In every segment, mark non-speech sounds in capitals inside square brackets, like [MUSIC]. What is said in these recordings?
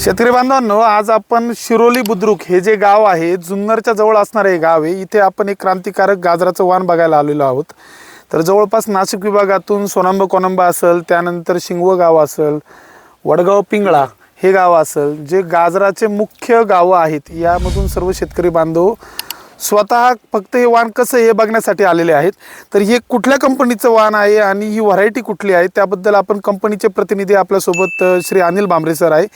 शेतकरी बांधवांनो आज आपण शिरोली बुद्रुक हे जे गाव आहे जुन्नरच्या जवळ असणारे हे गाव आहे. इथे आपण एक क्रांतिकारक गाजराचं वाण बघायला आलेलो आहोत. तर जवळपास नाशिक विभागातून सोनांब कोनंबा असेल त्यानंतर शिंगव गाव असेल वडगाव पिंगळा हे गाव असेल जे गाजराचे मुख्य गावं आहेत यामधून सर्व शेतकरी बांधव स्वतः फक्त हे वाण कसं आहे हे बघण्यासाठी आलेले आहेत? तर हे कुठल्या कंपनीचं वाण आहे आणि ही व्हरायटी कुठली आहे? त्याबद्दल आपण कंपनीचे प्रतिनिधी आपल्यासोबत श्री अनिल भांबरे सर आहे.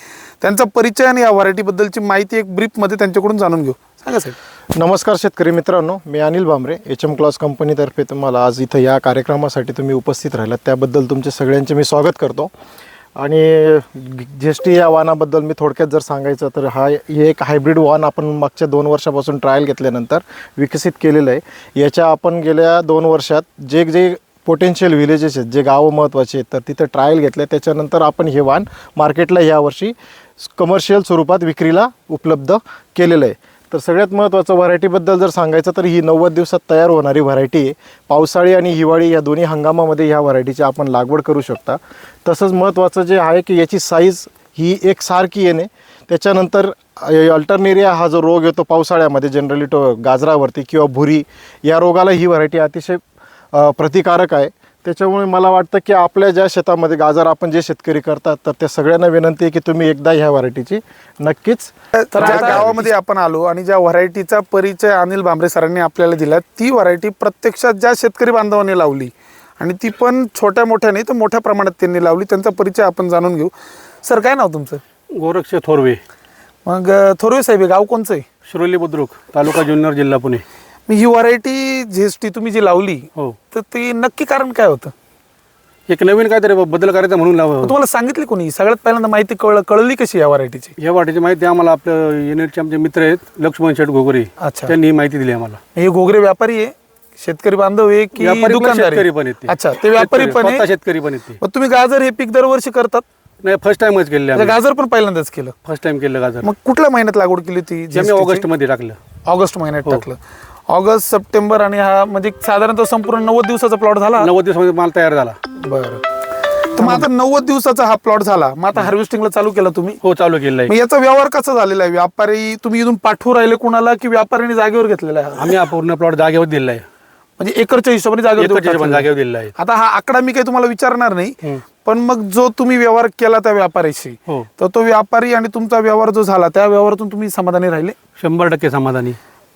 त्यांचा परिचय आणि या व्हरायटीबद्दलची माहिती एक ब्रीफमध्ये त्यांच्याकडून जाणून घेऊ. सांगा सर. नमस्कार शेतकरी मित्रांनो मी Anil Bhambare H M Clause कंपनीतर्फे तुम्हाला आज इथं या कार्यक्रमासाठी तुम्ही उपस्थित राहिलात. त्याबद्दल तुमचे सगळ्यांचे मी स्वागत करतो. आणि जी एस टी या वाहनाबद्दल मी थोडक्यात जर सांगायचं तर हा हे एक हायब्रिड वाहन आपण मागच्या दोन वर्षापासून ट्रायल घेतल्यानंतर विकसित केलेलं आहे. याच्या आपण गेल्या दोन वर्षात जे जे पोटेन्शियल विलेजेस आहेत जे गावं महत्त्वाचे आहेत तर तिथं ट्रायल घेतलं त्याच्यानंतर आपण हे वाहन मार्केटला यावर्षी कमर्शियल स्वरूपात विक्रीला उपलब्ध केलेलं आहे. तर सगळ्यात महत्त्वाचं व्हरायटीबद्दल जर सांगायचं तर ही नव्वद दिवसात तयार होणारी व्हरायटी आहे. पावसाळी आणि हिवाळी या दोन्ही हंगामामध्ये ह्या व्हरायटीची आपण लागवड करू शकता. तसंच महत्त्वाचं जे आहे की याची साईज ही एक सारखी येणे. त्याच्यानंतर अल्टरनेरिया हा जो रोग येतो पावसाळ्यामध्ये जनरली तो गाजरावरती किंवा भुरी या रोगाला ही व्हरायटी अतिशय प्रतिकारक आहे. त्याच्यामुळे मला वाटतं की आपल्या ज्या शेतामध्ये गाजर आपण जे शेतकरी करतात तर त्या सगळ्यांना विनंती आहे की तुम्ही एकदा ह्या व्हरायटीची नक्कीच तर ज्या गावामध्ये आपण आलो आणि ज्या व्हरायटीचा परिचय अनिल भांबरे सरांनी आपल्याला दिला ती व्हरायटी प्रत्यक्षात ज्या शेतकरी बांधवांनी लावली आणि ती पण छोट्या मोठ्या नाही तर मोठ्या प्रमाणात त्यांनी लावली. त्यांचा परिचय आपण जाणून घेऊ. सर काय नाव तुमचं? गोरक्ष थोरवे. मग थोरवे साहेब हे गाव कोणचं आहे? शिरोली बुद्रुक तालुका जुन्नर जिल्हा पुणे. मी ही व्हरायटी झेस्टी तुम्ही जी लावली हो. तर ती नक्की कारण काय होतं? एक नवीन काहीतरी बदल करायचा म्हणून लाव तुम्हाला सांगितली कोणी? सगळ्यात पहिल्यांदा माहिती कळ कळली कशी या व्हरायटीची या वाटेची माहिती आम्हाला आपलं युनिटचे आमचे मित्र आहेत लक्ष्मण शेठ घोगरे. अच्छा. त्यांनी ही माहिती दिली आम्हाला. हे घोगरे व्यापारी आहे शेतकरी बांधव आहे की व्यापारी पण दुकानदार शेतकरी? पण आहेत ते. अच्छा ते व्यापारी पण आहे शेतकरी पण आहेत ते. मग तुम्ही गाजर हे पीक दरवर्षी करतात? नाही फर्स्ट टाइमच केले म्हणजे गाजर पण पहिल्यांदाच केलं. फर्स्ट टाइम केलं गाजर. मग कुठल्या महिन्यात लागवड केली ती जे आम्ही ऑगस्टमध्ये टाकलं. ऑगस्ट महिन्यात हो. टाकलं. ऑगस्ट सप्टेंबर आणि हा म्हणजे साधारणतः संपूर्ण नव्वद दिवसाचा प्लॉट झाला. नव्वद दिवसामध्ये माल तयार झाला. बरं. तर मग आता नव्वद दिवसाचा हा प्लॉट झाला. मग आता हार्वेस्टिंगला चालू केला तुम्ही? हो चालू केलं मग याचा व्यवहार कसा झालेला आहे? व्यापारी तुम्ही इथून पाठवू राहिले कुणाला की व्यापाऱ्याने जागेवर घेतलेला आहे? हा? आम्ही हा पूर्ण प्लॉट जागेवर दिलेला आहे. म्हणजे एकरच्या हिशोबाने जागेवर टाकलेला. जागेवर दिलेला आहे. आता हा आकडा मी काही तुम्हाला विचारणार नाही हम्म. पण मग जो तुम्ही व्यवहार केला त्या व्यापाऱ्याशी हो. तर तो व्यापारी आणि तुमचा व्यवहार जो झाला त्या व्यवहारातून तुम्ही समाधानी राहिले? शंभर टक्के समाधानी.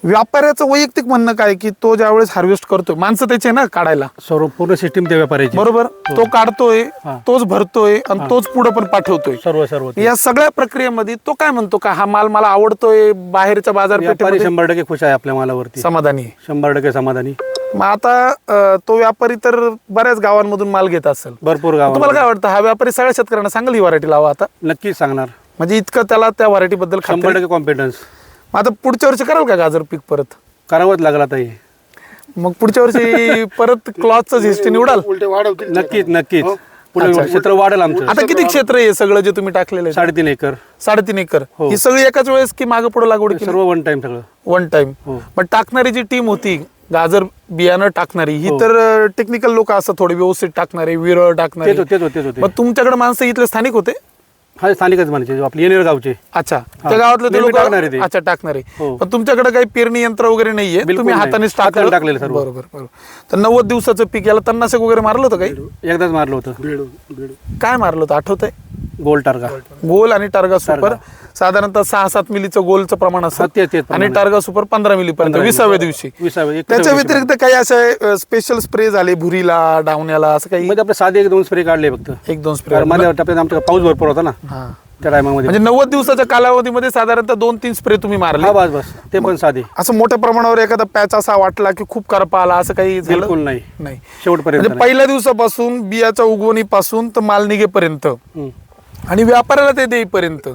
व्यापाऱ्याचं वैयक्तिक म्हणणं काय की तो ज्यावेळेस हार्वेस्ट करतोय माणसं त्याचे ना काढायला. सर्व पूर्ण सिस्टीम त्या व्यापाऱ्याची. बरोबर? तो काढतोय हा. तोच भरतोय आणि तोच पुढे पण पाठवतोय. सर्व सर्व. ते. या सगळ्या प्रक्रियेमध्ये तो काय म्हणतो का हा माल मला आवडतोय बाहेरच्या व्यापारी बाजारपेठेमध्ये शंभर टक्के खुश आहे आपल्या मालावरती. समाधानी. आहे. शंभर टक्के समाधानी. मग आता अं, तो व्यापारी तर बऱ्याच गावांमधून माल घेत असेल. भरपूर तुम्हाला गाव काय वाटतं हा व्यापारी सगळ्या शेतकऱ्यांना सांगेल ही व्हरायटी लावा आता? नक्कीच सांगणार. म्हणजे इतकं त्याला त्या व्हरायटी बद्दल शंभर टक्के कॉन्फिडन्स आता पुढच्या वर्षी कराल का गाजर पीक परत? करावंच लागला ताई मग पुढच्या वर्षी परत क्लॉथचं झेस्टी निवडाल? नक्कीच नक्कीच. पुढे क्षेत्र वाढेल आमचं. आता किती क्षेत्र आहे हे सगळं जे तुम्ही टाकलेलं आहे? साडेतीन एकर. साडेतीन एकर. हो. ही सगळी एकाच वेळेस की मागे पुढे लागवड केली? सर्व वन टाइम सगळं. वन टाइम हो. पण टाकणारी जी टीम होती गाजर बियाणं टाकणारी ही हो. तर टेक्निकल लोक असतात थोडे व्यवस्थित टाकणारे विरळ टाकणारे. तेच होते तेच होते तेच होते मग तुमच्याकडे माणसं इथले स्थानिक होते? हा स्थानिकच म्हणायचे आपले येणेर गावचे. अच्छा. त्या गावातले ते नेहमी लोक टाकणारे ते. अच्छा टाकणारे हो. पण तुमच्याकडे काही पेरणी यंत्र वगैरे नाहीये? बिलकुल तुम्ही नाही. हातानेच हाताने टाकलं? टाकलेलं सर्व. बरोबर बरोबर. तर नव्वद दिवसाचं पीक याला तन्नाशक वगैरे मारलं होतं काही? एकदाच मारलं होतं. काय मारलं होतं? आठवतंय? गोल टारगा. गोल आणि टार्गा. सुपर. साधारणतः सहा सात मिलीचं गोलचं प्रमाण असतं. आणि. टार्गा सुपर पंधरा मिली पर्यंत विसाव्या. दिवशी. त्याच्या व्यतिरिक्त काही असे स्पेशल स्प्रे झाले भुरीला डावण्याला असं काही? आपले साधे एक दोन स्प्रे काढले फक्त. एक दोन स्प्रे कारण मध्ये टप्प्यात आमचा पाऊस भरपूर होता ना. हा. त्या टायमामध्ये. म्हणजे नव्वद दिवसाच्या कालावधीमध्ये साधारणतः दोन तीन स्प्रे तुम्ही मारले. हा बस बस. ते पण साधे. असं मोठ्या प्रमाणावर एखादा पॅच असा वाटला की खूप करपा आला असं काही बिलकुल नाही. नाही. शेवटपर्यंत म्हणजे पहिल्या दिवसापासून बियाच्या उगवणीपासून तर माल निघेपर्यंत. आणि व्यापाऱ्याला ते देईपर्यंत.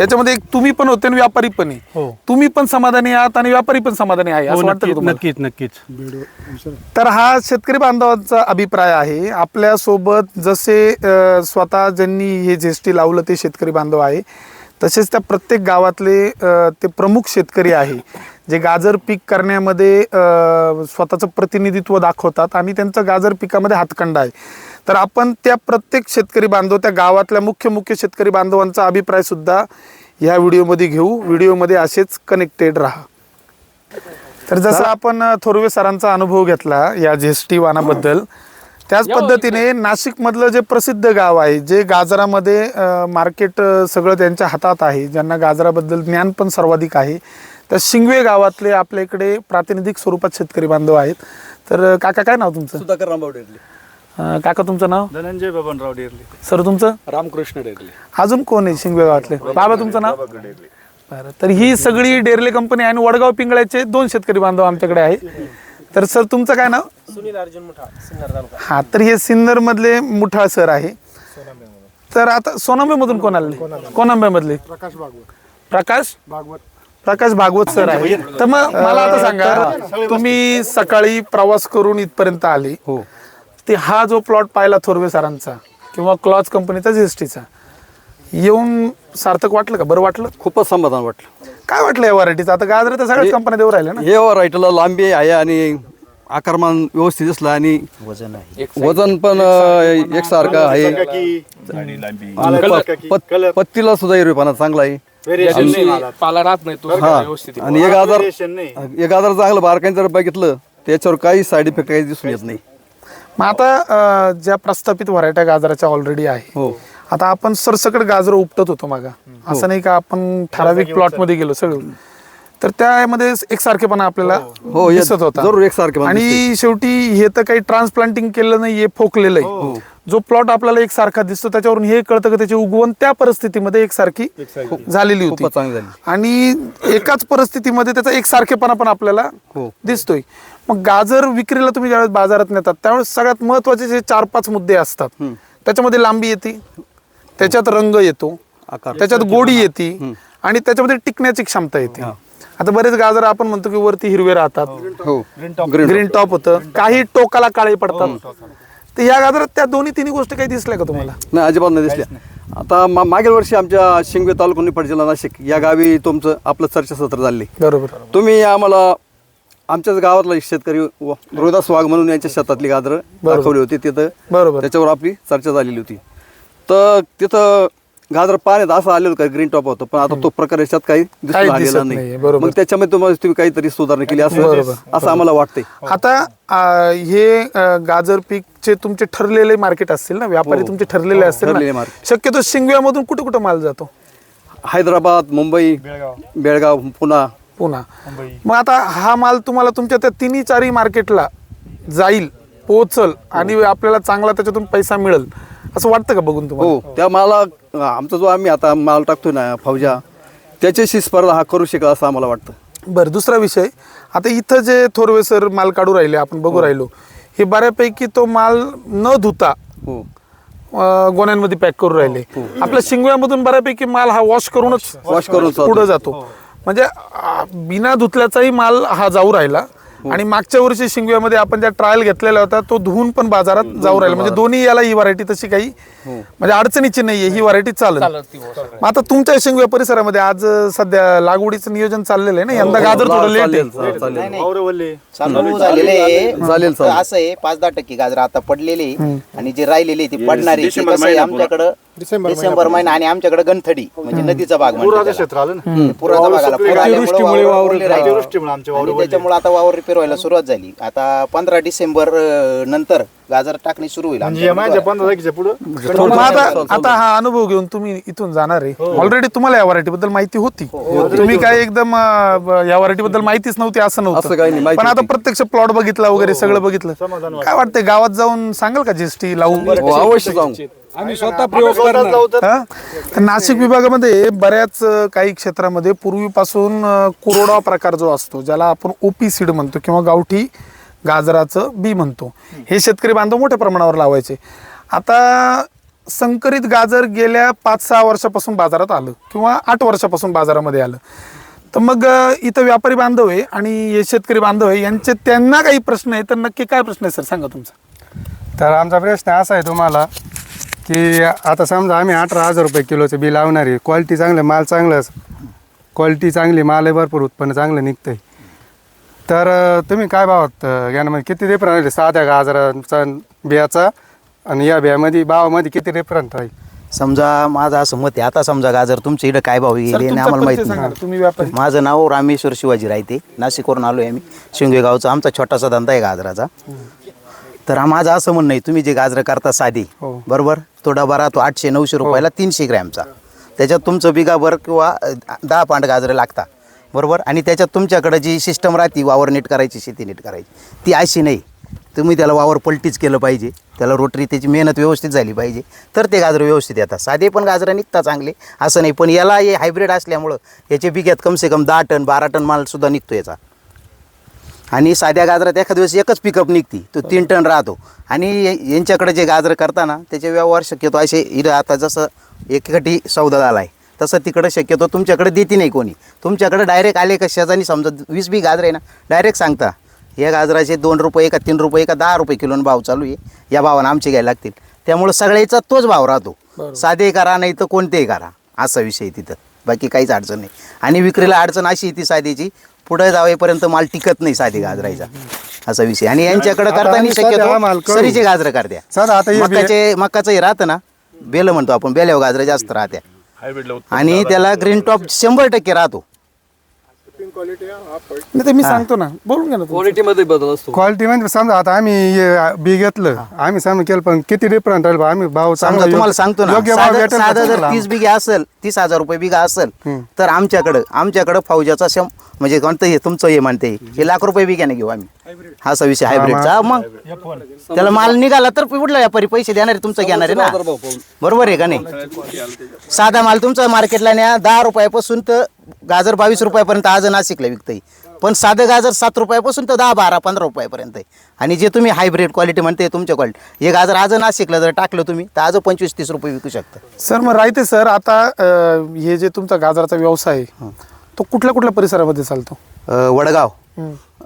याच्यामध्ये एक तुम्ही पण होते आणि व्यापारी पण आहे. हो. तुम्ही पण समाधानी आहात आणि व्यापारी पण समाधानी आहे हो, असं वाटतं का नक्कीच तुम्हाला? नक्कीच नक्कीच. तर हा शेतकरी बांधवांचा अभिप्राय आहे. आपल्यासोबत जसे अ, स्वतः ज्यांनी हे जेष्टी लावलं ते शेतकरी बांधव आहे. तसेच त्या प्रत्येक गावातले अ, ते प्रमुख शेतकरी आहे. जे गाजर पीक करण्यामध्ये अ, स्वतःचं प्रतिनिधित्व दाखवतात आणि त्यांचं गाजर पिकामध्ये हातखंडा आहे. तर आपण त्या प्रत्येक शेतकरी बांधव त्या गावातल्या मुख्य मुख्य शेतकरी बांधवांचा अभिप्राय सुद्धा ह्या व्हिडिओमध्ये घेऊ. व्हिडिओमध्ये असेच कनेक्टेड राहा. तर जसं आपण थोरवे सरांचा अनुभव घेतला या जेष्टी वानाबद्दल त्याच पद्धतीने नाशिक मधलं जे प्रसिद्ध गाव आहे जे गाजरामध्ये मार्केट सगळं त्यांच्या हातात आहे ज्यांना गाजराबद्दल ज्ञान पण सर्वाधिक आहे तर शिंगवे गावातले आपल्या इकडे प्रातिनिधिक स्वरूपात शेतकरी बांधव आहेत. तर काका काय नाव तुमचं? सुधाकर डेरले अ, काका तुमचं नाव? धनंजय बबनराव डेरले. सर तुमचं? रामकृष्ण डेरले. अजून कोण आहे शिंगवे गावातले बाबा तुमचं नाव? बरं तर ही सगळी डेरले कंपनी आणि वडगाव पिंगळ्याचे दोन शेतकरी बांधव आमच्याकडे आहे तर सर तुमचं काय नाव? सुनील अर्जुन मुठा सिन्नर तालुका. हा तर हे सिन्नर मधले मुठाळ सर आहे. तर आता सोनांबे मधून कोण आले? कोनांबे मधले प्रकाश भागवत. प्रकाश? भागवत. प्रकाश भागवत सर आहे. तर मग मला आता सांगा तुम्ही सकाळी प्रवास करून इथपर्यंत आले. हो. ते हा जो प्लॉट पाहिला थोरवे सरांचा किंवा क्लॉथ कंपनीचा जीएसटीचा येऊन सार्थक वाटलं का? बरं वाटलं? खूपच समाधान वाटलं. काय वाटलं या व्हरायटीचं? आता गाजर तर सगळ्याच कंपन्या देऊ राहिल्या ना? हे राईटला लांबी आहे आणि आकारमान व्यवस्थित दिसलं आणि वजन आहे. वजन पण एकसारखं आहे. पत- पत्तीला सुद्धा हिरवेपणा चांगला आहे. पाला राहत नाही तो हा. आणि एक आजार एक आजार चांगलं बारकाईने जर बघितलं त्याच्यावर काही साईड इफेक्ट काही दिसून येत नाही. मग आता अं, ज्या प्रस्थापित व्हरायट्या गाजराच्या ऑलरेडी आहे हो. आता आपण सरसकट गाजर उपटत होतो मागा. असं नाही का आपण ठराविक प्लॉटमध्ये गेलो सगळं. तर त्यामध्ये एकसारखेपणा आपल्याला हो, हे दिसत होता. जरूर एकसारखेपणा आणि शेवटी हे तर काही ट्रान्सप्लांटिंग केलं नाही हे फोकलेलं आहे जो प्लॉट आपल्याला एकसारखा दिसतो त्याच्यावरून हे कळतं की त्याची उगवण त्या परिस्थितीमध्ये एकसारखी झालेली होती. खूपच चांगली झाली. आणि एकाच परिस्थितीमध्ये त्याचा एकसारखेपणा पण आपल्याला हो. दिसतोय. मग गाजर विक्रीला तुम्ही ज्यावेळेस बाजारात नेतात त्यावेळेस सगळ्यात महत्त्वाचे जे चार पाच मुद्दे असतात त्याच्यामध्ये लांबी येते त्याच्यात रंग येतो आकार. त्याच्यात गोडी येते आणि त्याच्यामध्ये टिकण्याची क्षमता येते. आता बरेच गाजर आपण म्हणतो की वरती हिरवे राहतात. हो. ग्रीन ग्रीन टॉप होतं. काही टोकाला काळे पडतात. तर या गाजरात त्या दोन्ही तिन्ही गोष्टी काही दिसल्या का तुम्हाला? नाही. अजिबात नाही दिसल्या. आता मा- मागील वर्षी आमच्या शिंगवे तालुका निफाड जिल्हा नाशिक या गावी तुमचं आपलं चर्चासत्र झाले. बरोबर. तुम्ही आम्हाला आमच्याच गावातला एक शेतकरी व- रोहिदास वाघ म्हणून यांच्या शेतातली गाजरं दाखवली होती तिथं. बरोबर. त्याच्यावर आपली चर्चा झालेली होती. तर तिथं गाजर पाण्यात असं आलेलं काही ग्रीन टॉप होतं पण आता तो प्रकार याच्यात काही दिसून काही आलेला दिसत नाही. नाहीये, बरोबर. मग त्याच्यामध्ये तुम्हाला तुम्ही काहीतरी सुधारणा केली असं बरोबर, असं आम्हाला वाटतंय. आता अं, हे अं, गाजर पीकचे तुमचे ठरलेले मार्केट असतील ना व्यापारी तुमचे ठरलेले असतील ठरलेले ना market. शक्यतो शिंगव्यामधून कुठे कुठे माल जातो? हैदराबाद मुंबई बेळगाव. पुन्हा पुन्हा मग आता हा माल तुम्हाला तुमच्या त्या तिन्ही चारही मार्केटला जाईल पोचल आणि आपल्याला चांगला त्याच्यातून पैसा मिळेल असं वाटतं का बघून तुम्हाला? हो त्या माला आमचा जो आम्ही आता माल टाकतोय ना फौजा त्याच्याशी स्पर्धा हा करू शकेल असं आम्हाला वाटतं. बरं दुसरा विषय. आता इथं जे थोरवे सर माल काढू राहिले आपण बघू राहिलो हे बऱ्यापैकी तो माल न धुता हो. अं, गोण्यांमध्ये पॅक करून राहिले. आपल्या शिंगव्यामधून बऱ्यापैकी माल हा वॉश करूनच वॉश करून पुढे जातो. म्हणजे बिना धुतल्याचाही माल हा जाऊ राहिला. आणि मागच्या वर्षी शिंगव्यामध्ये आपण ज्या ट्रायल घेतलेला होता तो धुवून पण बाजारात जाऊ राहिला. म्हणजे दोन्ही याला ही व्हरायटी तशी काही म्हणजे अडचणीची नाहीये ही व्हरायटी चालेल. मग आता तुमच्या शिंगव्या परिसरामध्ये आज सध्या लागवडीचं नियोजन चाललेलं आहे ना? यंदा गाजर थोडं लेट आहे. चालेल चालू झालेले असं आहे पाच दहा टक्के गाजर आता पडलेले आहे. आणि जे राहिलेले ते पडणारे ते कसं आहे आमच्याकडं डिसेंबर महिना आणि आमच्याकडे गणथडी म्हणजे नदीचा भाग ना पुराचा भाग आला पूर आल्यामुळे वावर ओले राहिले. अतिवृष्टीमुळे आमचे आणि त्याच्यामुळे आता वावर रिपेअर व्हायला सुरुवात झाली. आता पंधरा डिसेंबर अं, नंतर गाजर टाकणी सुरू होईल म्हणजे या आमच्याकडे. माझ्या पंधरा तारखेच्या पुढं मग आता आता हा अनुभव घेऊन तुम्ही इथून जाणार आहे. ऑलरेडी तुम्हाला या व्हरायटी बद्दल माहिती होती. तुम्ही काय एकदम अं, ब- या व्हरायटी बद्दल माहितीच नव्हती असं असं काही नाही, नव्हतं माहिती पण आता होती. प्रत्यक्ष प्लॉट बघितला वगैरे सगळं बघितलं. काय वाटतंय गावात जाऊन सांगाल का जीएसटी लावून हो, अवश्य जाऊ. आम्ही स्वतः प्रयोग करणार. हा? तर नाशिक विभागामध्ये बऱ्याच अं, काही क्षेत्रामध्ये पूर्वीपासून अं, कुरोडा प्रकार जो असतो ज्याला आपण ओपी सीड म्हणतो किंवा गावठी गाजराचं बी म्हणतो हे शेतकरी बांधव मोठ्या प्रमाणावर लावायचे. आता संकरित गाजर गेल्या पाच सहा वर्षापासून बाजारात आलं किंवा आठ वर्षापासून बाजारामध्ये आलं. तर मग अं, इथं व्यापारी बांधव आहे आणि हे शेतकरी बांधव आहे यांचे त्यांना काही प्रश्न आहे तर नक्की काय प्रश्न आहे सर? सांगा तुमचा. तर आमचा प्रश्न असा आहे तुम्हाला की आता समजा आम्ही अठरा हजार रुपये किलोचं बी लावणार आहे. क्वालिटी चांगलं माल चांगलंच क्वालिटी चांगली माल आहे भरपूर उत्पन्न चांगलं निघतंय. तर तुम्ही काय भावात अं, घ्या ना म्हणजे किती डिफरन्स आहे साध्या गाजराचा बियाचा आणि या बियामध्ये भावामध्ये किती रेफरन्स राहील? समजा माझं असं मत आहे. आता समजा गाजर तुमच्या इकडे काय भाव आणि तुमचा आम्हाला माहीत नाही. ना. तुम्ही व्यापारी. माझं नाव रामेश्वर शिवाजी राहते नाशिकवरून आलोय आम्ही. शिंगे गावचा आमचा छोटासा धंदा आहे गाजराचा. तर आ- माझं असं म्हणणं आहे तुम्ही जे गाजरं करता साधी हो. बरोबर? तो डबा राहतो आठशे नऊशे रुपयाला तीनशे ग्रॅमचा. त्याच्यात तुमचं बिगाभर किंवा दहा पांड गाजरं लागता बरोबर? आणि त्याच्यात तुमच्याकडे जी सिस्टम राहते वावर नीट करायची शेती नीट करायची. ती अशी नाही. तुम्ही त्याला वावर पलटीच केलं पाहिजे. त्याला रोटरी त्याची मेहनत व्यवस्थित झाली पाहिजे. तर ते गाजरं व्यवस्थित येतात. साधे पण गाजरं निघतात चांगले. असं नाही पण याला हे हायब्रिड असल्यामुळं याच्या बिग्यात कमसे कम दहा टन बारा टन मालसुद्धा निघतो याचा. आणि साध्या गाजरात एखाद दिवस एकच पिकअप निघती. तो तीन टन राहतो. आणि यांच्याकडे जे गाजरं करताना त्याचे व्यवहार शक्यतो असे इथं आता जसं एकीकडे सौदा झाला आहे तसं तिकडं शक्यतो तुमच्याकडे देते नाही कोणी. तुमच्याकडे डायरेक्ट आले कशाचा आणि समजा वीस बी गाजर आहे ना डायरेक्ट सांगता या गाजराचे दोन रुपये का तीन रुपये का दहा रुपये किलोनं भाव चालू आहे. या भावानं आमचे घ्यायला लागतील. त्यामुळं सगळ्याचा तोच भाव राहतो. साधे करा नाही तर कोणतेही करा. असा विषय तिथं. बाकी काहीच अडचण नाही. आणि विक्रीला अडचण अशी ती साधीची पुढे जावेपर्यंत माल टिकत नाही साधी गाजरायचा. असा विषय. आणि यांच्याकडे आता करताना आम्ही साधे हा माल शक्यतो करू. सरीचे गाजरं करत्या. हे मकाचे मकाचं हे राहतं ना. बेल म्हणतो आपण बेल्यावर गाजरं जास्त राहत्या. आणि त्याला ग्रीन टॉप शंभर टक्के राहतो. नाही ते मी सांगतो ना. बोलून घ्या ना तुम्ही. क्वालिटीमध्ये बदल असतो. क्वालिटी म्हणजे समजा आता आम्ही हे बी घेतलं आम्ही समजा केलं पण किती रेफरन्स राहील बा? आम्ही भाव समजा चांगला तुम्हाला सांगतो ना योग्य भाव साधं भेटेल का साधं जर? तीस बिघा असेल तीस हजार रुपये बिघा असेल तर आमच्याकडं आमच्याकडं फौजाचा शं म्हणजे कोणतं हे तुमचं हे म्हणते हे लाख रुपये बिघ्याने घेऊ आम्ही. हा विषय हायब्रिडचा मग? त्याला माल निघाला तर कुठला व्यापारी पैसे देणार आहे तुमचं घेणार आहे ना? बरोबर आहे का नाही? साधा माल तुमचा मार्केटला न्या. दहा रुपयापासून तर गाजर बावीस रुपयापर्यंत आज नाशिकला विकतंय. पण साधं गाजर सात रुपयापासून तर दहा बारा पंधरा रुपयापर्यंत आहे. आणि जे तुम्ही हायब्रिड क्वालिटी म्हणते तुमच्या क्वालिटी हे गाजर आज नाशिकला जर टाकलं तुम्ही तर आज पंचवीस तीस रुपये विकू शकता. सर मग राहते सर आता अं, हे जे तुमचा गाजराचा व्यवसाय आहे तो कुठल्या कुठल्या परिसरामध्ये चालतो? अ, वडगाव.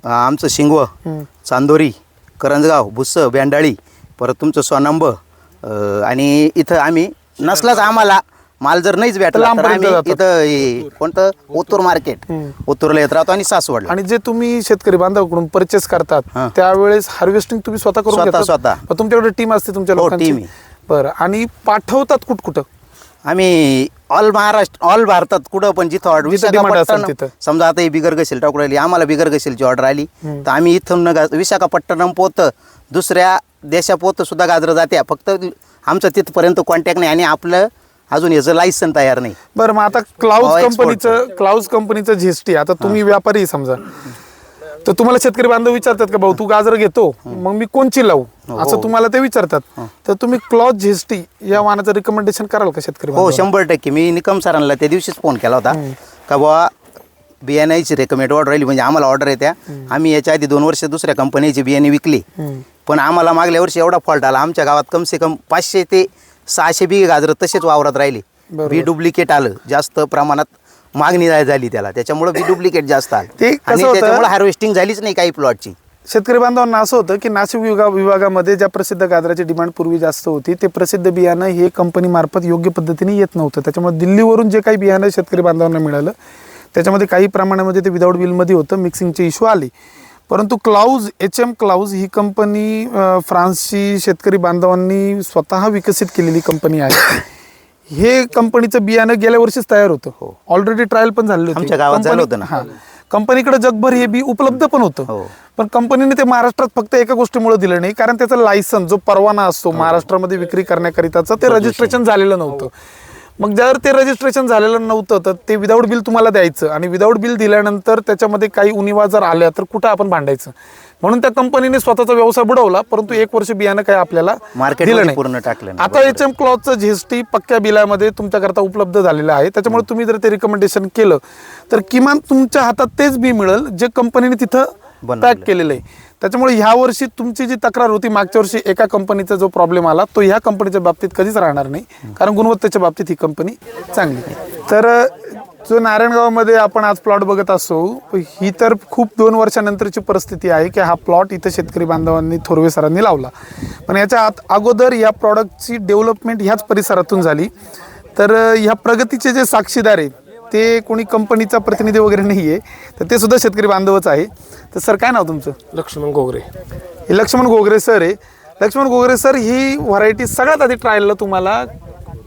आमचं शिंगव चांदोरी करंजगाव भुस्स बँडाळी परत तुमचं सोनांब आणि इथं आम्ही नसलाच आम्हाला माल जर नाहीच भेटला तर आम्ही. इथं हे कोणतं ओतूर मार्केट ओतूरला येत राहतो आणि सासवडला आणि जे तुम्ही शेतकरी बांधवाकडून परचेस करतात हां. त्यावेळेस हार्वेस्टिंग तुम्ही स्वतः करून स्वतः- घेतात? स्वतः. मग तुमच्याकडे टीम असते तुमच्या हो, लोकांची team आहे. बरं आणि पाठवतात कुठ कुठं आम्ही ऑल महाराष्ट्र ऑल भारतात कुठं पण जिथं ऑर्डर demand असेल तिथं. समजा आता ही बिगर गसेल टाकू राहिली आम्हाला बिगर गसेलची ऑर्डर आली तर आम्ही इथून गा- विशाखापट्टणम पोत दुसऱ्या देशा पोत सुद्धा गाजरं जात्या. फक्त आमचं तिथपर्यंत कॉन्टॅक्ट नाही आणि आपलं अजून याचं लायसन तयार नाही. बरं मग आता क्लाउज हो, export. कंपनीचं क्लाउज कंपनीचं जीएसटी आता तुम्ही व्यापारी आहे समजा. तर तुम्हाला शेतकरी बांधव विचारतात का भाऊ तू गाजर घेतो मग मी कोणची लावू? हो. असं तुम्हाला ते विचारतात. तर तुम्ही क्लॉज जीएसटी या वाहनाचं रिकमेंडेशन कराल का शेतकरी हो? शंभर टक्के. मी निकम सरांना त्या दिवशीच फोन केला होता. का बाबा बियाण्याची रेकमेंड ऑर्डर राहिली म्हणजे आम्हाला ऑर्डर येत्या आम्ही याच्या आधी दोन वर्ष दुसऱ्या कंपनीची बियाणे विकली. पण आम्हाला मागल्या वर्षी एवढा फॉल्ट आला. आमच्या गावात कमसे कम पाचशे ते सहाशे बी गाजरं तसेच वावरात राहिले. बी डुप्लिकेट आलं. जास्त प्रमाणात मागणी झा- झाली त्याला. त्याच्यामुळे बी डुप्लिकेट जास्त आलं. ते कसं आणि होतं? त्याच्यामुळे हार्वेस्टिंग झालीच नाही काही प्लॉटची शेतकरी बांधवांना असं होतं की नाशिक विभाग विभागामध्ये ज्या प्रसिद्ध गाजराची डिमांड पूर्वी जास्त होती ते प्रसिद्ध बियाणं हे कंपनी मार्फत योग्य पद्धतीने येत नव्हतं. त्याच्यामुळे दिल्लीवरून जे काही बियाणं शेतकरी बांधवांना मिळालं त्याच्यामध्ये काही प्रमाणामध्ये ते विदाऊट बिलमध्ये होतं मिक्सिंगचे इश्यू आले. परंतु क्लाउज एच एम क्लाउज ही कंपनी अं, फ्रान्सची शेतकरी बांधवांनी स्वतः विकसित केलेली कंपनी आहे. हे कंपनीचं बियाणं गेल्या वर्षीच तयार होतं. ऑलरेडी ट्रायल पण झालेलं आमच्या गावात झालं होतं ना. हा. कंपनीकडे जगभर हे बी उपलब्ध पण होतं. हो. पण कंपनीने ते महाराष्ट्रात फक्त एका गोष्टीमुळे दिलं नाही कारण त्याचं लायसन जो परवाना असतो महाराष्ट्रामध्ये विक्री करण्याकरिताचं ते रजिस्ट्रेशन झालेलं नव्हतं. मग जर ते रजिस्ट्रेशन झालेलं नव्हतं तर ते विदाऊट बिल तुम्हाला द्यायचं. आणि विदाऊट बिल दिल्यानंतर त्याच्यामध्ये काही उणिवा जर आल्या तर कुठं आपण भांडायचं? म्हणून त्या कंपनीने स्वतःचा व्यवसाय बुडवला परंतु एक वर्ष बियाणं काय आपल्याला Market दिलं नाही. पूर्ण टाकलं. आता एच एम क्लॉथचं जीएसटी पक्क्या बिलामध्ये तुमच्याकरता उपलब्ध झालेलं आहे. त्याच्यामुळे तुम्ही जर ते रिकमेंडेशन केलं तर किमान तुमच्या हातात तेच बी मिळेल जे कंपनीने तिथं पॅक केलेलं आहे. त्याच्यामुळे ह्या वर्षी तुमची जी तक्रार होती मागच्या वर्षी एका कंपनीचा जो प्रॉब्लेम आला तो ह्या कंपनीच्या बाबतीत कधीच राहणार नाही. कारण गुणवत्तेच्या बाबतीत ही कंपनी चांगली. तर जो नारायणगावमध्ये आपण आज प्लॉट बघत असो ही तर खूप दोन वर्षानंतरची परिस्थिती आहे की हा प्लॉट इथं शेतकरी बांधवांनी थोरवे सरांनी लावला. पण याच्या आत अगोदर या प्रॉडक्टची डेव्हलपमेंट ह्याच परिसरातून झाली. तर ह्या प्रगतीचे जे साक्षीदार आहेत ते कोणी कंपनीचा प्रतिनिधी वगैरे नाही आहे तर ते सुद्धा शेतकरी बांधवच आहे. तर सर काय नाव तुमचं? लक्ष्मण गोगरे. हे लक्ष्मण गोगरे सर आहे. लक्ष्मण गोगरे सर ही व्हरायटी सगळ्यात आधी ट्रायलला तुम्हाला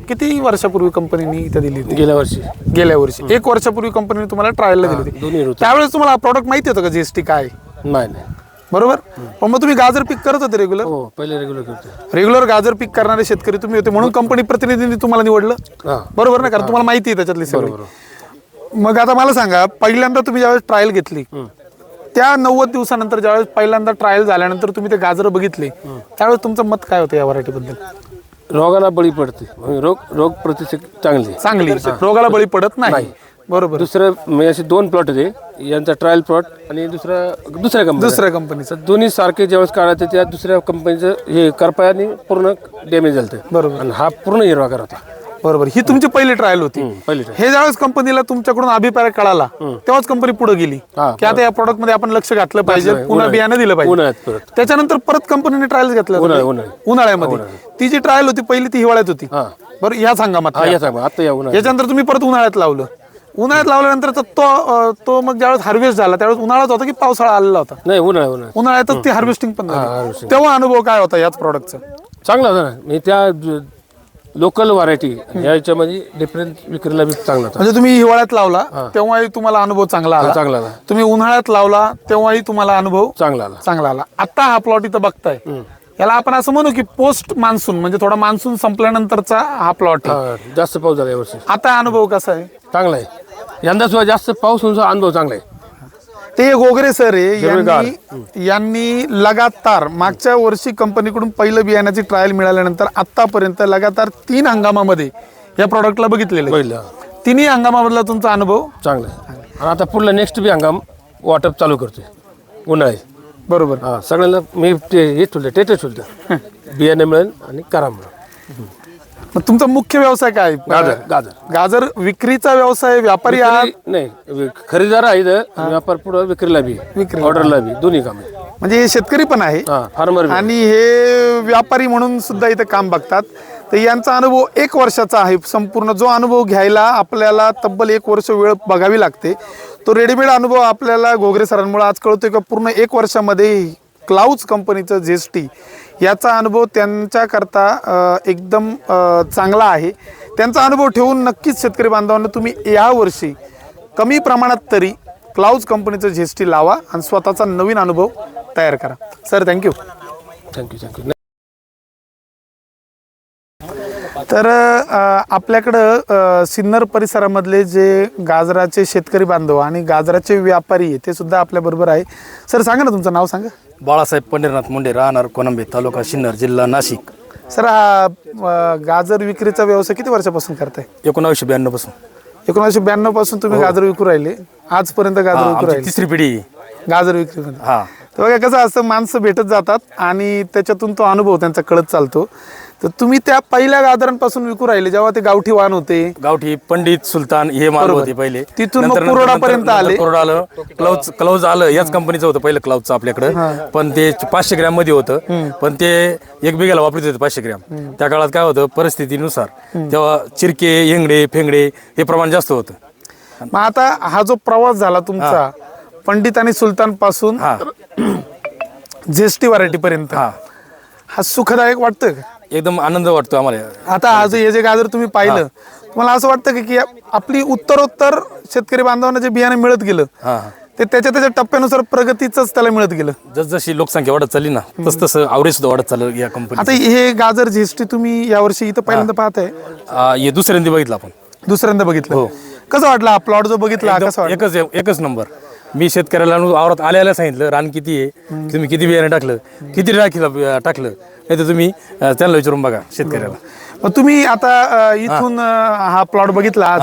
किती वर्षापूर्वी कंपनीने इथं दिली होती? गेल्या वर्षी. गेल्या वर्षी. एक वर्षापूर्वी कंपनीने तुम्हाला ट्रायलला दिली दोन्ही होती ऋतू. त्यावेळेस तुम्हाला प्रॉडक्ट माहिती होतं का जीएसटी काय? नाही नाही. बरोबर? पण मग तुम्ही गाजर पीक करत होते रेग्युलर हो पहिले रेग्युलर करतो. रेग्युलर गाजर पीक करणारे शेतकरी तुम्ही होते म्हणून कंपनी प्रतिनिधींनी तुम्हाला निवडलं? हा. बरोबर ना कारण तुम्हाला माहिती आहे त्याच्यातली सगळी. मग आता मला सांगा पहिल्यांदा तुम्ही ज्यावेळेस ट्रायल घेतली त्या नव्वद दिवसानंतर ज्यावेळेस पहिल्यांदा ट्रायल झाल्यानंतर तुम्ही ते गाजर बघितले त्यावेळेस तुमचं मत काय होतं या व्हरायटी बद्दल? रोगाला बळी पडते. म्हणजे रोग रोग प्रतिशेक चांगली. चांगली रोगाला बळी पडत नाही. बरोबर. दुसरं म्हणजे असे दोन प्लॉट होते यांचा ट्रायल प्लॉट आणि दुसरा दुसऱ्या कंपनी दुसऱ्या कंपनीचं दोन्ही सारखे ज्यावेळेस काढायचे त्या दुसऱ्या कंपनीचं हे करपायाने पूर्ण डॅमेज झालं बरोबर. आणि हा पूर्ण हिरवागार होता बरोबर. ही तुमची पहिली ट्रायल होती. हम्म, पहिली trial. हे ज्यावेळेस कंपनीला तुमच्याकडून अभिप्राय कळाला तेव्हाच कंपनी पुढे गेली. हा, की आता या प्रॉडक्टमध्ये आपण लक्ष घातलं पाहिजे घातलं, पुन्हा उन्हाळ्यात. बियाणं दिलं पाहिजे. उन्हाळ्यात परत. त्याच्यानंतर परत कंपनीने ट्रायल घेतल्या. उन्हाळ्यात. उन्हाळ्यामध्ये. ती जी ट्रायल होती पहिली ती हिवाळ्यात होती. हा. बरं ह्याच हंगामात हा या सांगा. आता या उन्हाळ्यात. याच्यानंतर तुम्ही परत उन्हाळ्यात लावलं. उन्हाळ्यात लावल्यानंतर तर तो अं, तो मग ज्यावेळेस हार्वेस्ट झाला त्यावेळेस उन्हाळ्यात होता की पावसाळा आलेला होता? नाही उन्हाळ्या उन्हाळ्यात. उन्हाळ्यातच ती हार्वेस्टिंग पण झाली. harvesting. तेव्हा अनुभव काय होता याच प्रॉडक्टचा चांगला होता ना. म्हणजे त्या लोकल व्हरायटी ह्याच्यामध्ये डिफरन्स विक्रीला बी चांगला होता म्हणजे तुम्ही हिवाळ्यात लावला तेव्हाही तुम्हाला अनुभव चांगला आला. चांगला आला. तुम्ही उन्हाळ्यात लावला तेव्हाही तुम्हाला अनुभव चांगला आला. चांगला आला. आता हा प्लॉट इथं बघताय. याला आपण असं म्हणू की पोस्ट मान्सून म्हणजे थोडा मान्सून संपल्यानंतरचा हा प्लॉट आहे. हा, जास्त पाऊस झाला यावर्षी. आता अनुभव कसा आहे? चांगला आहे. यंदा सुद्धा जास्त पाऊस होऊन सुद्धा अनुभव चांगला आहे. ते गोगरे सर आहे हिरवेगार. यांनी यांनी लगातार मागच्या वर्षी कंपनीकडून पहिलं बियाण्याची ट्रायल मिळाल्यानंतर आतापर्यंत लगातार तीन हंगामामध्ये या प्रॉडक्टला बघितलेलं आहे. पहिलं तिन्ही हंगामामधला तुमचा अनुभव? चांगलं आहे. आणि आता पुढला नेक्स्ट बी हंगाम वाटप चालू करतोय. उन्हाळी. बरोबर. हा सगळ्यांना मी ते हे ठेवलं टेटच ठेवलं बियाणे मिळेल आणि करा मिळेल मग तुमचा मुख्य व्यवसाय काय? गाजर गाजर. गाजर विक्रीचा व्यवसाय व्यापारी आहात? विक्री- नाही वि- खरेदीदार आहे इथं आणि व्यापार पुढं विक्रीला बी विक्रीला. ऑर्डरला बी दोन्ही काम. म्हणजे हे शेतकरी पण आहे. हा फार्मर बी आणि हे व्यापारी म्हणून सुद्धा इथं काम बघतात. तर यांचा अनुभव एक वर्षाचा आहे. संपूर्ण जो अनुभव घ्यायला आपल्याला तब्बल एक वर्ष वेळ बघावी लागते. तो रेडीमेड अनुभव आपल्याला घोगरे सरांमुळे आज कळतोय का? पूर्ण एक वर्षामध्ये क्लाउज कंपनीचं जेस्टी याचा अनुभव त्यांच्याकरता एकदम चांगला आहे. त्यांचा अनुभव ठेवून नक्कीच शेतकरी बांधवांना तुम्ही यावर्षी कमी प्रमाणात तरी क्लाउज कंपनीचं जी एस टी लावा आणि स्वतःचा नवीन अनुभव तयार करा. Sir thank you. Thank you thank you. तर आपल्याकडं सिन्नर परिसरामधले जे गाजराचे शेतकरी बांधव आणि गाजराचे व्यापारी आहे ते सुद्धा आपल्याबरोबर आहे. सर सांगा ना तुमचं नाव सांगा. बाळासाहेब पंढरीनाथ मुंडे राहणार कोलंबे तालुका सिन्नर जिल्हा नाशिक. सर हा गाजर विक्रीचा व्यवसाय किती वर्षापासून करताय? एकोणावीसशे ब्याण्णवपासून. एकोणीसशे ब्याण्णवपासून तुम्ही गाजर विकू राहिले. आजपर्यंत गाजर विकू राहिले. तिसरी पिढी. गाजर विक्रीमध्ये हा. तर बघा कसं असतं माणसं भेटत जातात आणि त्याच्यातून तो अनुभव त्यांचा कळत चालतो. तर तुम्ही त्या पहिल्या गाजरांपासून विकू राहिले जेव्हा ते गावठी वाहन होते. गावठी पंडित सुलतान हे माल बरोबर. होते पहिले. तिथून मग नंतर- नंतर- कुरोडापर्यंत नंतर- आले. नंतर कुरोडा आलं. क्लाउज क्लाउज आलं. याच कंपनीचं होतं पहिलं क्लाउजचं आपल्याकडे. पण ते पाचशे ग्रॅममध्ये होतं. पण ते एक बिघाला वापरत होते पाचशे ग्रॅम. त्या काळात काय होतं परिस्थितीनुसार. तेव्हा चिरके येंगडे फेंगडे हे प्रमाण जास्त होतं. मग आता हा जो प्रवास झाला तुमचा पंडित आणि सुलतानपासून हा [CLEARS THROAT] जेस्टी व्हरायटी पर्यंत हा. हा सुखदायक वाटतं का? एकदम आनंद वाटतो आम्हाला. आता आज हे जे गाजर तुम्ही पाहिलं तुम्हाला असं वाटतं का की आपली उत्तरोत्तर शेतकरी बांधवांना जे बियाणं मिळत गेलं हा. हा ते त्याच्या त्याच्या टप्प्यानुसार प्रगतीच त्याला मिळत गेलं. जसजशी लोकसंख्या वाढत चालली ना तस तसं आवरेज सुद्धा वाढत चाललं या कंपनी आता हे गाजर जेस्टी तुम्ही यावर्षी इथं पहिल्यांदा पाहताय. हे दुसऱ्यांदा बघितलं आपण. दुसऱ्यांदा बघितलं. कसं वाटलं हा प्लॉट जो बघितला हा कसा एकच एकच नंबर. मी शेतकऱ्याला वावरात आल्याला सांगितलं रान किती आहे तुम्ही किती बियाणे टाकलं किती राखीला टाकलं? नाही तर तुम्ही अं, त्यांना विचारून बघा शेतकऱ्याला. मग तुम्ही आता अ, इथून अ, हा प्लॉट बघितला आज.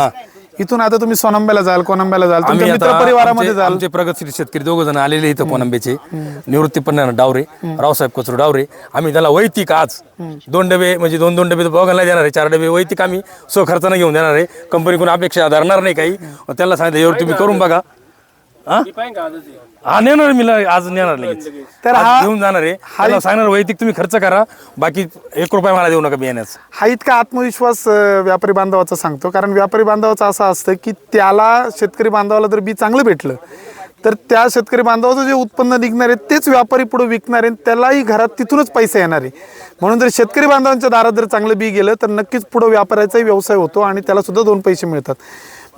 इथून आता तुम्ही सोनंब्याला जाल कोनंब्याला जाल. तुमच्या मित्र परिवारामध्ये आमचे- जाल. आमचे प्रगतशील शेतकरी दोघ जण आलेले इथं कोणंबेचे निवृत्ती पण डावरे. रावसाहेब कचरू डावरे. आम्ही त्याला वैतिक आज दोन डबे म्हणजे दोन दोन डबे बघायला देणार आहे. चार डबे वैतिक आम्ही स्वखर्चानं घेऊन देणार आहे. कंपनीकडून अपेक्षा धरणार नाही काही. त्यांना सांगितलं एवढं तुम्ही करून बघा. हा? हा नेणार मी ल- आज नेणार लगेच. तर आज हा- घेऊन जाणार आहे. त्याला सांगणार वैयक्तिक तुम्ही खर्च करा बाकी एक रुपया मला देऊ नका बियाण्याचा. हा इतका आत्मविश्वास अ, व्यापारी बांधवाचा सांगतो. कारण व्यापारी बांधवाचं असं असतं की त्याला शेतकरी बांधवाला जर बी चांगलं भेटलं तर त्या शेतकरी बांधवाचं जे उत्पन्न निघणार आहे तेच व्यापारी पुढे विकणार आहे आणि त्यालाही घरात तिथूनच पैसे येणार आहे. म्हणून जर शेतकरी बांधवांच्या दारात जर चांगलं बी गेलं तर नक्कीच पुढं व्यापाराचाही व्यवसाय होतो आणि त्याला सुद्धा दोन पैसे मिळतात.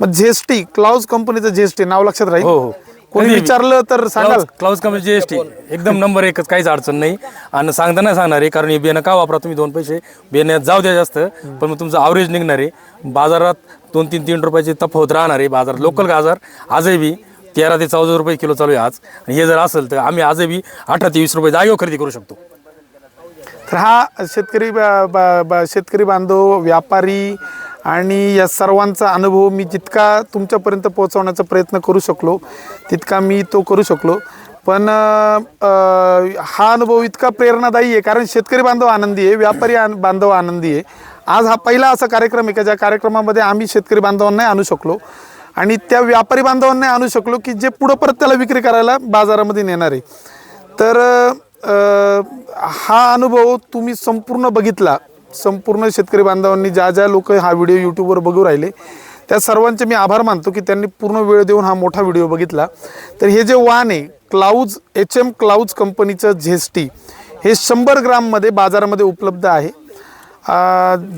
मग झेस्टी क्लाउज कंपनीचं झेस्टी नाव लक्षात राहील. हो, हो. कोणी कधी- विचारलं तर सांगाल? क्लाउज कंपनी जीएसटी एकदम नंबर एकच काहीच अडचण नाही. आणि सांगता नाही सांगणार आहे कारण हे बियाणं का वापरा तुम्ही दोन पैसे? बियाण्यात जाऊ द्या जास्त पण मग तुमचं ॲव्हरेज निघणार आहे. बाजारात दोन तीन तीन रुपयाची तफावत राहणार आहे बाजारात लोकल गाजर आजही बी तेरा ते चौदा रुपये किलो चालू आहे आज. आणि हे जर असेल तर आम्ही आजही बी अठरा ते वीस रुपये जागेवर खरेदी करू शकतो. तर हा शेतकरी बा- बा- बा- शेतकरी बांधव व्यापारी आणि या सर्वांचा अनुभव मी जितका तुमच्यापर्यंत पोहोचवण्याचा प्रयत्न करू शकलो तितका मी तो करू शकलो. पण हा अनुभव इतका प्रेरणादायी आहे कारण शेतकरी बांधव आनंदी आहे व्यापारी आन- बांधव आनंदी आहे. आज हा पहिला असा कार्यक्रम आहे का ज्या कार्यक्रमामध्ये आम्ही शेतकरी बांधवांनाही आणू शकलो आणि त्या व्यापारी बांधवांनाही आणू शकलो की जे पुढं परत त्याला विक्री करायला बाजारामध्ये नेणार आहे. तर हा अनुभव तुम्ही संपूर्ण बघितला. संपूर्ण शेतकरी बांधवांनी ज्या ज्या लोक हा व्हिडिओ यूट्यूबवर बघू राहिले त्या सर्वांचे मी आभार मानतो की त्यांनी पूर्ण वेळ देऊन हा मोठा व्हिडिओ बघितला. तर हे जे वाण आहे क्लाऊज एच एम क्लाऊज कंपनीचं झेस्टी हे शंभर ग्राममध्ये बाजारामध्ये उपलब्ध आहे.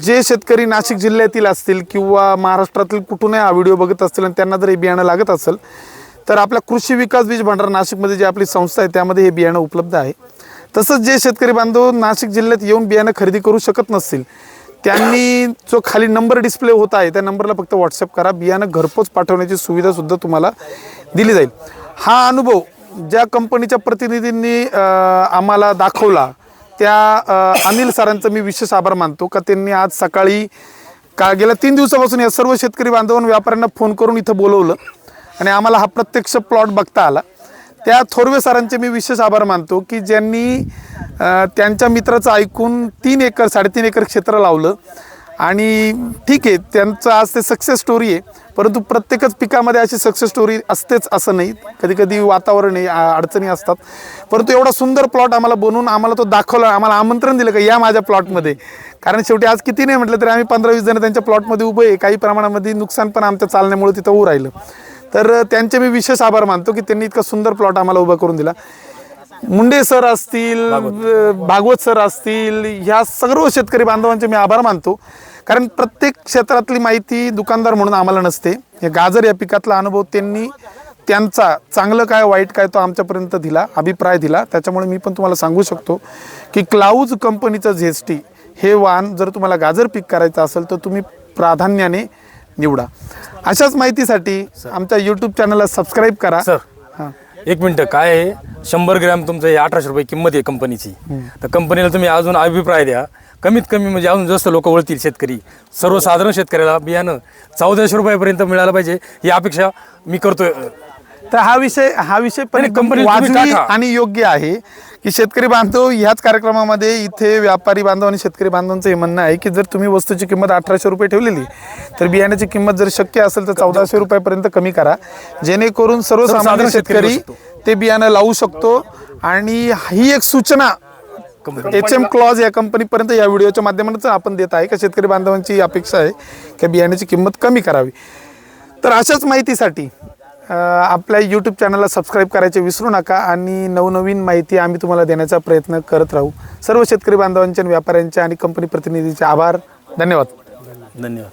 जे शेतकरी नाशिक जिल्ह्यातील असतील किंवा महाराष्ट्रातील कुठूनही हा व्हिडिओ बघत असतील आणि त्यांना जर हे बियाणं लागत असेल तर आपल्या कृषी विकास बीज भांडार नाशिकमध्ये जी आपली संस्था आहे त्यामध्ये हे बियाणं उपलब्ध आहे. तसंच जे शेतकरी बांधव नाशिक जिल्ह्यात येऊन बियाणं खरेदी करू शकत नसतील त्यांनी जो खाली नंबर डिस्प्ले होत आहे त्या नंबरला फक्त व्हॉट्सअप करा. बियाणं घरपोच पाठवण्याची सुविधासुद्धा तुम्हाला दिली जाईल. हा अनुभव ज्या कंपनीच्या प्रतिनिधींनी आम्हाला दाखवला त्या अनिल सरांचं मी विशेष आभार मानतो का त्यांनी आज सकाळी का गेल्या तीन दिवसापासून या सर्व शेतकरी बांधवांना व्यापाऱ्यांना फोन करून इथं बोलवलं आणि आम्हाला हा प्रत्यक्ष प्लॉट बघता आला. त्या थोरवे सरांचे मी विशेष आभार मानतो की ज्यांनी त्यांच्या मित्राचं ऐकून तीन एकर साडेतीन एकर क्षेत्र लावलं. आणि ठीक आहे त्यांचं आज ते सक्सेस स्टोरी आहे. परंतु प्रत्येकच पिकामध्ये अशी सक्सेस स्टोरी असतेच असं नाही. कधी कधी वातावरण आहे अडचणी असतात. परंतु एवढा सुंदर प्लॉट आम्हाला बनवून आम्हाला तो दाखवला आम्हाला आमंत्रण दिलं का या माझ्या प्लॉटमध्ये कारण शेवटी आज किती नाही म्हटलं तरी आम्ही पंधरा वीस जण त्यांच्या प्लॉटमध्ये उभे आहे. काही प्रमाणामध्ये नुकसान पण आमच्या चालण्यामुळे तिथं होऊ राहिलं. तर त्यांचे मी विशेष आभार मानतो की त्यांनी इतका सुंदर प्लॉट आम्हाला उभा करून दिला. मुंडे सर असतील भागवत. सर असतील ह्या सर्व शेतकरी बांधवांचे मी आभार मानतो. कारण प्रत्येक क्षेत्रातली माहिती दुकानदार म्हणून आम्हाला नसते. हे गाजर या पिकातला अनुभव त्यांनी त्यांचा चांगलं काय वाईट काय तो आमच्यापर्यंत दिला अभिप्राय दिला. त्याच्यामुळे मी पण तुम्हाला सांगू शकतो की क्लाउज कंपनीचं झेस्टी हे वाहन जर तुम्हाला गाजर पीक करायचं असेल तर तुम्ही प्राधान्याने निवडा. अशाच माहितीसाठी आमच्या यूट्यूब चॅनलला सबस्क्राईब करा. सर हां. एक मिनटं काय आहे? शंभर ग्रॅम तुमचं हे अठराशे रुपये किंमत आहे कंपनीची. तर कंपनीला तुम्ही अजून अभिप्राय द्या. कमीत कमी म्हणजे अजून जास्त लोक वळतील शेतकरी. सर्वसाधारण शेतकऱ्याला बियाणं चौदाशे रुपयापर्यंत मिळालं पाहिजे ही अपेक्षा मी करतोय. तर हा विषय हा विषय पण वाजवी टाका. आणि योग्य आहे. की शेतकरी बांधव ह्याच कार्यक्रमामध्ये इथे व्यापारी बांधव आणि शेतकरी बांधवांचं हे म्हणणं आहे की जर तुम्ही वस्तूची किंमत अठराशे रुपये ठेवलेली तर बियाण्याची किंमत जर शक्य असेल तर चौदाशे रुपयापर्यंत कमी करा. जेणेकरून सर्वसामान्य सर्वसाधारण शेतकरी. ते बियाणं लावू शकतो आणि ही एक सूचना एच एम क्लॉज या कंपनीपर्यंत या व्हिडिओच्या माध्यमातून आपण देत आहे. का शेतकरी बांधवांची अपेक्षा आहे की बियाण्याची किंमत कमी करावी? तर अशाच माहितीसाठी आपल्या यूट्यूब चॅनलला सबस्क्राईब करायचे विसरू नका आणि नवनवीन माहिती आम्ही तुम्हाला देण्याचा प्रयत्न करत राहू. सर्व शेतकरी बांधवांच्या आणि व्यापाऱ्यांचे आणि कंपनी प्रतिनिधीचे आभार. धन्यवाद. धन्यवाद.